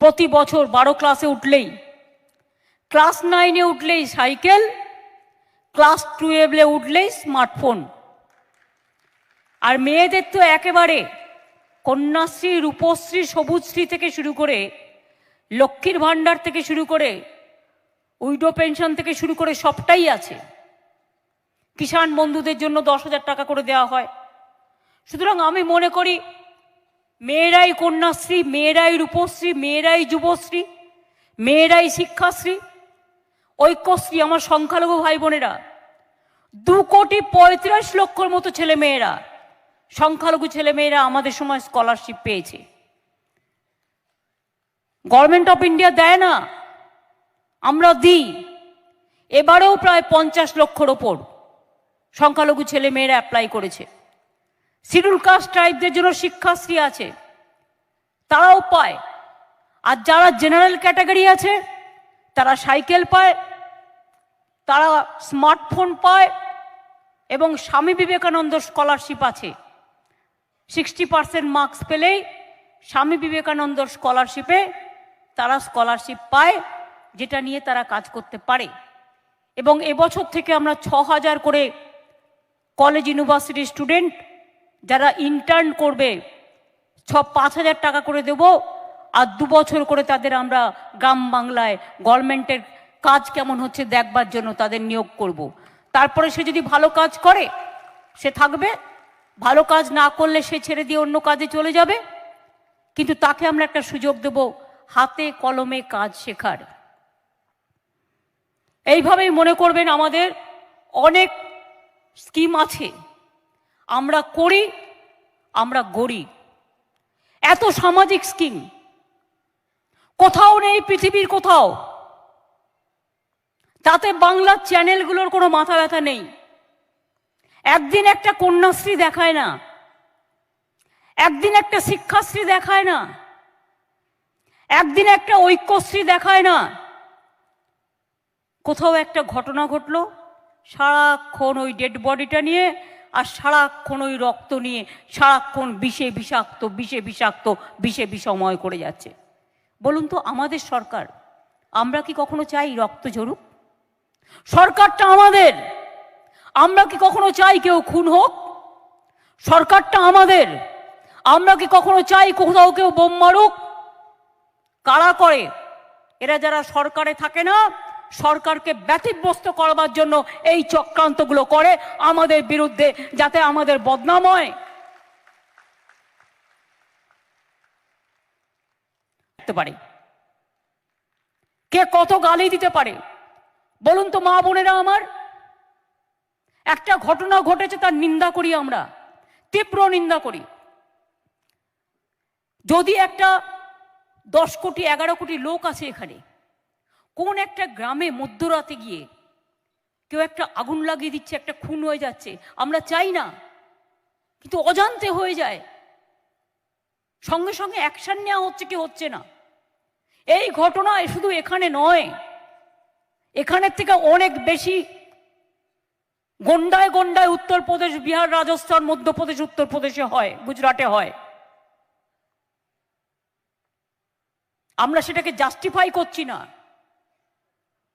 প্রতি বছর বারো ক্লাসে উঠলেই। ক্লাস নাইনে উঠলেই সাইকেল, ক্লাস টুয়েলভে উঠলেই স্মার্টফোন। আর মেয়েদের তো একেবারে কন্যাশ্রী, রূপশ্রী, সবুজশ্রী থেকে শুরু করে লক্ষ্মীর ভাণ্ডার থেকে শুরু করে উইডো পেনশন থেকে শুরু করে সবটাই আছে। কিষাণ বন্ধুদের জন্য দশ হাজার টাকা করে দেওয়া হয়। সুতরাং আমি মনে করি মেয়েরাই কন্যাশ্রী, মেয়েরাই রূপশ্রী, মেয়েরাই যুবশ্রী, মেয়েরাই শিক্ষাশ্রী, ঐক্যশ্রী আমার সংখ্যালঘু ভাই বোনেরা, দু কোটি পঁয়ত্রিশ লক্ষর মতো ছেলে মেয়েরা, সংখ্যালঘু ছেলে মেয়েরা আমাদের সময় স্কলারশিপ পেয়েছে। গভর্নমেন্ট অফ ইন্ডিয়া দেয় না, আমরা দিই। এবারেও প্রায় পঞ্চাশ লক্ষর ওপর সংখ্যালঘু ছেলে মেয়েরা অ্যাপ্লাই করেছে। শিডিউল কাস্ট ট্রাইবদের জন্য শিক্ষাশ্রী আছে, তারাও পায়। আর যারা জেনারেল ক্যাটাগরি আছে, তারা সাইকেল পায়, তারা স্মার্টফোন পায় এবং স্বামী বিবেকানন্দ স্কলারশিপ আছে। সিক্সটি পার্সেন্ট মার্কস পেলেই স্বামী বিবেকানন্দ স্কলারশিপে তারা স্কলারশিপ পায়, যেটা নিয়ে তারা কাজ করতে পারে। এবং এবছর থেকে আমরা ছ হাজার করে কলেজ ইউনিভার্সিটির স্টুডেন্ট যারা ইন্টার্ন করবে, ছ, পাঁচ হাজার টাকা করে দেব, আর দু বছর করে তাদের আমরা গ্রাম বাংলায় গভর্নমেন্টের কাজ কেমন হচ্ছে দেখবার জন্য তাদের নিয়োগ করব। তারপরে সে যদি ভালো কাজ করে, সে থাকবে। ভালো কাজ না করলে সে ছেড়ে দিয়ে অন্য কাজে চলে যাবে। কিন্তু তাকে আমরা একটা সুযোগ দেব, হাতে কলমে কাজ শেখার। এইভাবেই মনে করবেন আমাদের অনেক স্কিম আছে। আমরা করি, আমরা গড়ি। এত সামাজিক স্কিম। কোথাও নেই পৃথিবীর কোথাও। তাতে বাংলার চ্যানেলগুলোর কোনো মাথা ব্যথা নেই। একদিন একটা কন্যাশ্রী দেখায় না। একদিন একটা শিক্ষাশ্রী দেখায় না। একদিন একটা ঐক্যশ্রী দেখায় না। কোথাও একটা ঘটনা ঘটলো, সারাক্ষণ ওই ডেড বডিটা নিয়ে আর সারাক্ষণ ওই রক্ত নিয়ে, সারাক্ষণ বিষে বিষাক্ত বিষে বিষাক্ত, বিষে বিষময় করে যাচ্ছে। বলুন তো, আমাদের সরকার, আমরা কি কখনো চাই রক্ত ঝরুক? সরকারটা আমাদের। আমরা কি কখনো চাই কেউ খুন হোক? সরকারটা আমাদের। আমরা কি কখনো চাই কোথাও কেউ বোম মারুক? কারা করে? এরা যারা সরকারে থাকে না সরকারকে ব্যতিব্যস্ত করবার জন্য এই চক্রান্তগুলো করে আমাদের বিরুদ্ধে যাতে আমাদের বদনাম হয়। পারে। কে কত গালি দিতে পারে? বলুন তো, মা বোনেরা আমার। একটা ঘটনা ঘটেছে, তার নিন্দা করি আমরা, তীব্র নিন্দা করি। যদি একটা দশ কোটি, এগারো কোটি লোক আছে এখানে কোন একটা গ্রামে মধ্যরাতে গিয়ে কেউ একটা আগুন লাগিয়ে দিচ্ছে, একটা খুন হয়ে যাচ্ছে, আমরা চাই না, কিন্তু অজান্তে হয়ে যায়। সঙ্গে সঙ্গে অ্যাকশন নেওয়া হচ্ছে কি হচ্ছে না। এই ঘটনা শুধু এখানে নয়, এখানের থেকে অনেক বেশি গন্ডায় গন্ডায় উত্তরপ্রদেশ, বিহার, রাজস্থান, মধ্যপ্রদেশ, উত্তরপ্রদেশে হয়, গুজরাটে হয়। আমরা সেটাকে জাস্টিফাই করছি না।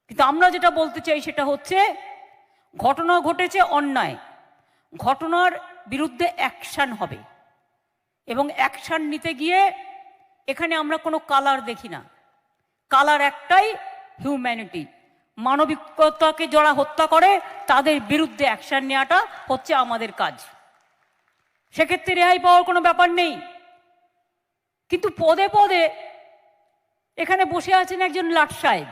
কিন্তু আমরা যেটা বলতে চাই সেটা হচ্ছে ঘটনা ঘটেছে অন্যায়। ঘটনার বিরুদ্ধে অ্যাকশন হবে। এবং অ্যাকশন নিতে গিয়ে এখানে আমরা কোনো কালার দেখি না। কালার একটাই হিউম্যানিটি মানবিকতাকে যারা হত্যা করে, তাদের বিরুদ্ধে অ্যাকশন নেওয়াটা হচ্ছে আমাদের কাজ। সেক্ষেত্রে রেহাই পাওয়ার কোনো ব্যাপার নেই। কিন্তু পদে পদে এখানে বসে আছেন একজন লাট সাহেব।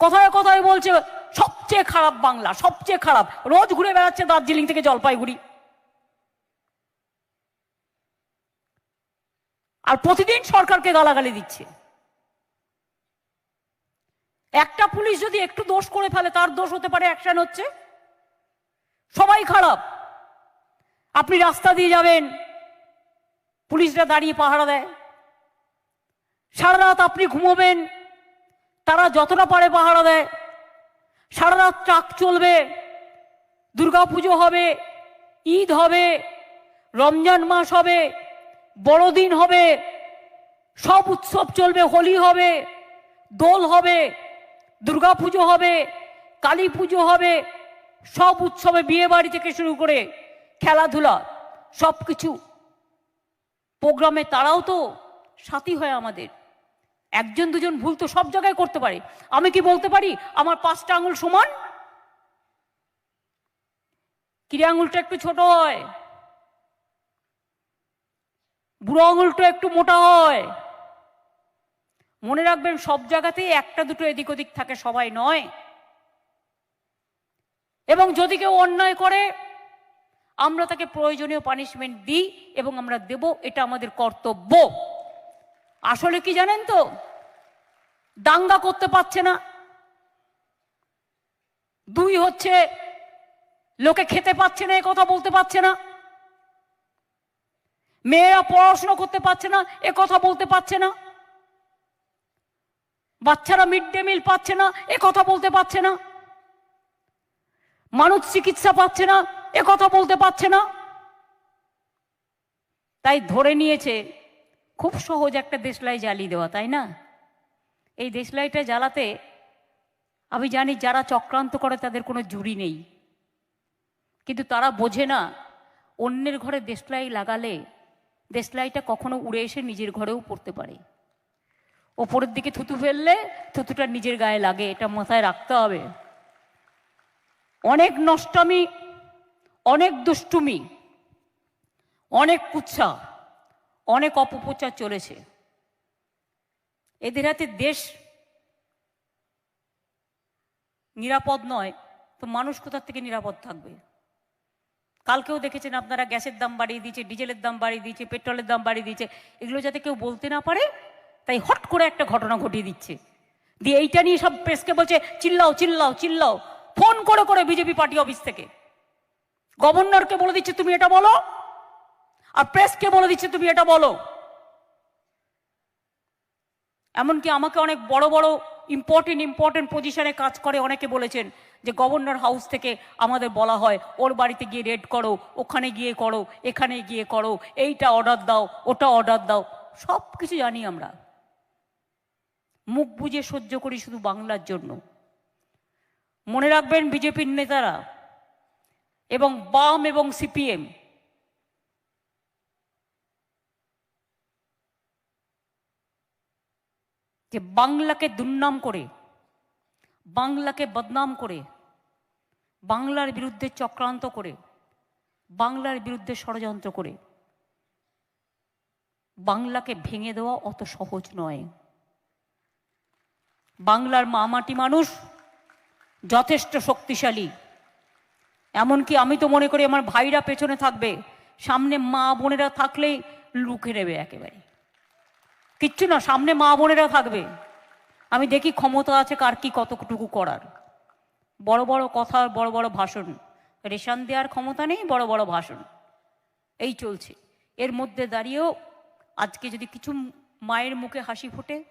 কথায় কথায় বলছে, সবচেয়ে খারাপ বাংলা, সবচেয়ে খারাপ। রোজ ঘুরে বেড়াচ্ছে দার্জিলিং থেকে জলপাইগুড়ি। আর প্রতিদিন সরকারকে গালাগালি দিচ্ছে। একটা পুলিশ যদি একটু দোষ করে ফেলে, তার দোষ হতে পারে অ্যাকশন হচ্ছে। সবাই খারাপ। আপনি রাস্তা দিয়ে যাবেন, পুলিশরা দাঁড়িয়ে পাহারা দেয়। সারা রাত আপনি ঘুমোবেন তারা যতটা পারে পাহারা দেয়। সারা রাত ট্রাক চলবে দুর্গা পুজো হবে, ঈদ হবে, রমজান মাস হবে, বড়দিন হবে, সব উৎসব চলবে, হোলি হবে, দোল হবে দুর্গা পুজো হবে কালী পুজো হবে, সব উৎসবে বিয়ে বাড়ি থেকে শুরু করে খেলাধুলা সব কিছু প্রোগ্রামে তারাও তো সাথী হয় আমাদের। একজন দুজন ভুল তো সব জায়গায় করতে পারে। আমি কি বলতে পারি? আমার পাঁচটা আঙুল সমান? কিরে আঙুলটা একটু ছোট হয়। বুড়ো আঙুলটা একটু মোটা হয়। মনে রাখবেন, সব জায়গাতেই একটা দুটো এদিক ওদিক থাকে, সবাই নয়। এবং যদি কেউ অন্যায় করে, আমরা তাকে প্রয়োজনীয় পানিশমেন্ট দিই এবং আমরা দেব, এটা আমাদের কর্তব্য। আসলে কি জানেন তো? দাঙ্গা করতে পারছে না। দুই হচ্ছে, লোকে খেতে পাচ্ছে না, এ কথা বলতে পারছে না। মেয়েরা পড়াশোনা করতে পারছে না, এ কথা বলতে পারছে না। বাচ্চারা মিড ডে মিল পাচ্ছে না, এ কথা বলতে পারছে না। মানুষ চিকিৎসা পাচ্ছে না, এ কথা বলতে পারছে না। তাই ধরে নিয়েছে খুব সহজ একটা দেশলাই জ্বালিয়ে দেওয়া, তাই না? এই দেশলাইটা জ্বালাতে, আমি জানি যারা চক্রান্ত করে তাদের কোনো জুড়ি নেই। কিন্তু তারা বোঝে না, অন্যের ঘরে দেশলাই লাগালে দেশলাইটা কখনো উড়ে এসে নিজের ঘরেও পড়তে পারে। ওপরের দিকে থুতু ফেললে থুতুটা নিজের গায়ে লাগে, এটা মাথায় রাখতে হবে। অনেক নষ্টামি, অনেক দুষ্টুমি, অনেক কুচ্ছা অনেক অপপ্রচার চলেছে। এদের হাতে দেশ নিরাপদ নয়, তো মানুষ কোথার থেকে নিরাপদ থাকবে? কালকেও দেখেছেন আপনারা গ্যাসের দাম বাড়িয়ে দিয়েছে, ডিজেলের দাম বাড়িয়ে দিয়েছে, পেট্রোলের দাম বাড়িয়ে দিয়েছে। এগুলো যাতে কেউ বলতে না পারে, তাই হট করে একটা ঘটনা ঘটিয়ে দিচ্ছে। দিয়ে এইটা নিয়ে সব প্রেসকে বলছে, চিল্লাও চিল্লাও চিল্লাও। ফোন করে করে বিজেপি পার্টি অফিস থেকে। গভর্নরকে বলে দিচ্ছে, তুমি এটা বলো। আর প্রেসকে বলে দিচ্ছে তুমি এটা বলো। এমনকি আমাকে অনেক বড় বড় ইম্পর্টেন্ট ইম্পর্টেন্ট পজিশনে কাজ করে অনেকে বলেছেন যে গভর্নর হাউস থেকে আমাদের বলা হয়, ওর বাড়িতে গিয়ে রেড করো, ওখানে গিয়ে করো, এখানে গিয়ে করো, এইটা অর্ডার দাও, ওটা অর্ডার দাও, সব কিছু জানি আমরা। মুখ বুঝে সহ্য করি শুধু বাংলার জন্য। মনে রাখবেন বিজেপির নেতারা এবং বাম এবং সিপিএম যে বাংলাকে দুর্নাম করে, বাংলাকে বদনাম করে, বাংলার বিরুদ্ধে চক্রান্ত করে, বাংলার বিরুদ্ধে ষড়যন্ত্র করে, বাংলাকে ভেঙে দেওয়া অত সহজ নয়। বাংলার মামাটি মানুষ যথেষ্ট শক্তিশালী। এমনকি আমি তো মনে করি আমার ভাইরা পেছনে থাকবে, সামনে মা বোনেরা থাকলেই লুকে নেবে একেবারে কিচ্ছু না, সামনে মা বোনেরা থাকবে। আমি দেখি ক্ষমতা আছে কার কি কতটুকু করার। বড় বড় কথা, বড় বড় ভাষণ। রেশন দেওয়ার ক্ষমতা নেই, বড় বড় ভাষণ। এই চলছে। এর মধ্যে দাঁড়িয়েও আজকে যদি কিছু মায়ের মুখে হাসি ফোটে,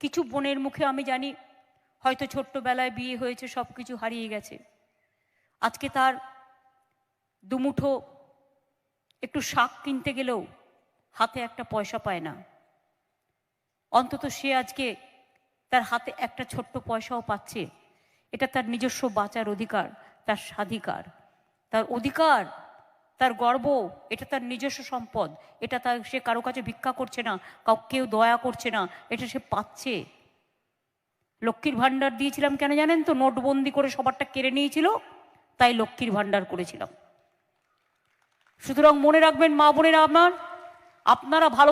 কিছু বোনের মুখে আমি জানি হয়তো ছোট্টবেলায় বিয়ে হয়েছে সব কিছু হারিয়ে গেছে। আজকে তার দুমুঠো একটু শাক কিনতে গেলেও হাতে একটা পয়সা পায় না। অন্তত সে আজকে তার হাতে একটা ছোট্ট পয়সাও পাচ্ছে। এটা তার নিজস্ব বাঁচার অধিকার, তার স্বাধিকার। তার অধিকার, তার গর্ব, এটা তার নিজস্ব সম্পদ। এটা তার, সে কারও কাছে ভিক্ষা করছে না, কাউ দয়া করছে না, এটা সে পাচ্ছে। লক্ষ্মীর ভাণ্ডার দিয়েছিলাম কেন জানেন তো? নোটবন্দি করে সবারটা কেড়ে নিয়েছিল, তাই লক্ষ্মীর ভাণ্ডার করেছিলাম। সুতরাং মনে রাখবেন, মা বোনেরা, আপনার, আপনারা ভালো